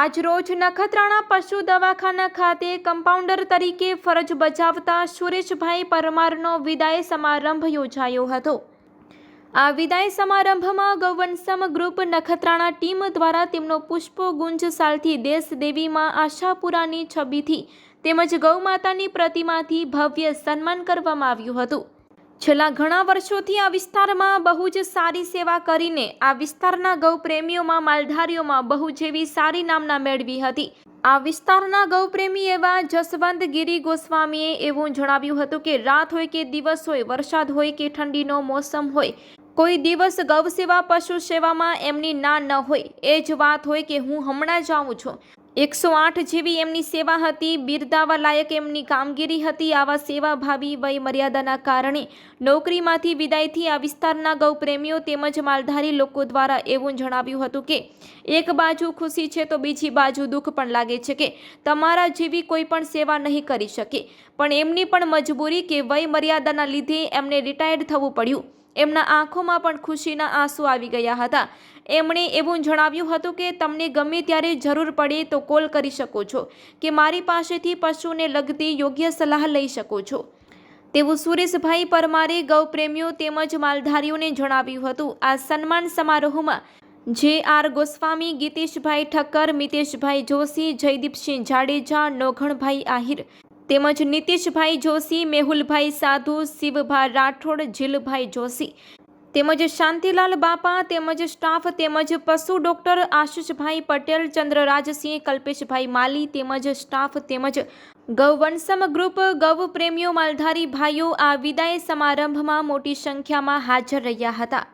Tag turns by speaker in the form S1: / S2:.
S1: આજરોજ નખત્રાણા પશુ દવાખાના ખાતે કમ્પાઉન્ડર તરીકે ફરજ બજાવતા સુરેશભાઈ પરમારનો વિદાય સમારંભ યોજાયો હતો. આ વિદાય સમારંભમાં ગૌવંશમ ગ્રુપ નખત્રાણા ટીમ દ્વારા તેમનો પુષ્પો ગુંજ સાલથી દેશદેવીમાં આશાપુરાની છબીથી તેમજ ગૌમાતાની પ્રતિમાથી ભવ્ય સન્માન કરવામાં આવ્યું હતું. છેલ્લા ઘણા વર્ષોથી આ વિસ્તારમાં બહુ જ સારી સેવા કરીને આ વિસ્તારના ગૌપ્રેમીઓમાં, માલધારીઓમાં બહુ જેવી સારી નામના મેળવી હતી. આ વિસ્તારના ગૌપ્રેમી એવા જસવંત ગિરી ગોસ્વામીએ એવું જણાવ્યું હતું કે, રાત હોય કે દિવસ હોય, વરસાદ હોય કે ઠંડીનો મોસમ હોય, કોઈ દિવસ ગૌ સેવા પશુ સેવામાં એમની ના ન હોય. એ જ વાત હોય કે હું હમણાં જ આવું છું. એકસો આઠ જેવી એમની સેવા હતી. બિરદાવા લાયક એમની કામગીરી હતી. આવા સેવાભાવી વય મર્યાદાના કારણે નોકરીમાંથી વિદાયથી આ વિસ્તારના ગૌપ્રેમીઓ તેમજ માલધારી લોકો દ્વારા એવું જણાવ્યું હતું કે, એક બાજુ ખુશી છે તો બીજી બાજુ દુઃખ પણ લાગે છે કે, તમારા જેવી કોઈ પણ સેવા નહીં કરી શકે. પણ એમની પણ મજબૂરી કે વય મર્યાદાના લીધે એમને રિટાયર્ડ થવું પડ્યું. એમના આંખોમાં પણ ખુશીના આંસુ આવી ગયા હતા. એમણે એવું જણાવ્યું હતું કે, તમને ગમે ત્યારે જરૂર પડે તો કોલ કરી શકો છો કે મારી પાસેથી પશુને લગતી યોગ્ય સલાહ લઈ શકો છો. તેવું સુરેશભાઈ પરમારે ગૌપ્રેમીઓ તેમજ માલધારીઓને જણાવ્યું હતું. આ સન્માન સમારોહમાં જે આર ગોસ્વામી, ગીતેશભાઈ ઠક્કર, મિતેશભાઈ જોશી, જયદીપસિંહ જાડેજા નોઘણભાઈ આહિર તેમજ નીતિશભાઈ જોશી, મેહુલભાઈ સાધુ શિવભાઈ રાઠોડ, જીલભાઈ જોશી તેમજ શાંતિલાલ બાપા તેમજ સ્ટાફ તેમજ પશુ ડોક્ટર આશિષભાઈ પટેલ, ચંદ્રરાજસિંહ, કલ્પેશભાઈ માલી તેમજ સ્ટાફ તેમજ ગૌવંશમ ગ્રુપ, ગૌ પ્રેમીઓ, માલધારી ભાઈઓ આ વિદાય સમારંભમાં મોટી સંખ્યામાં હાજર રહ્યા હતા.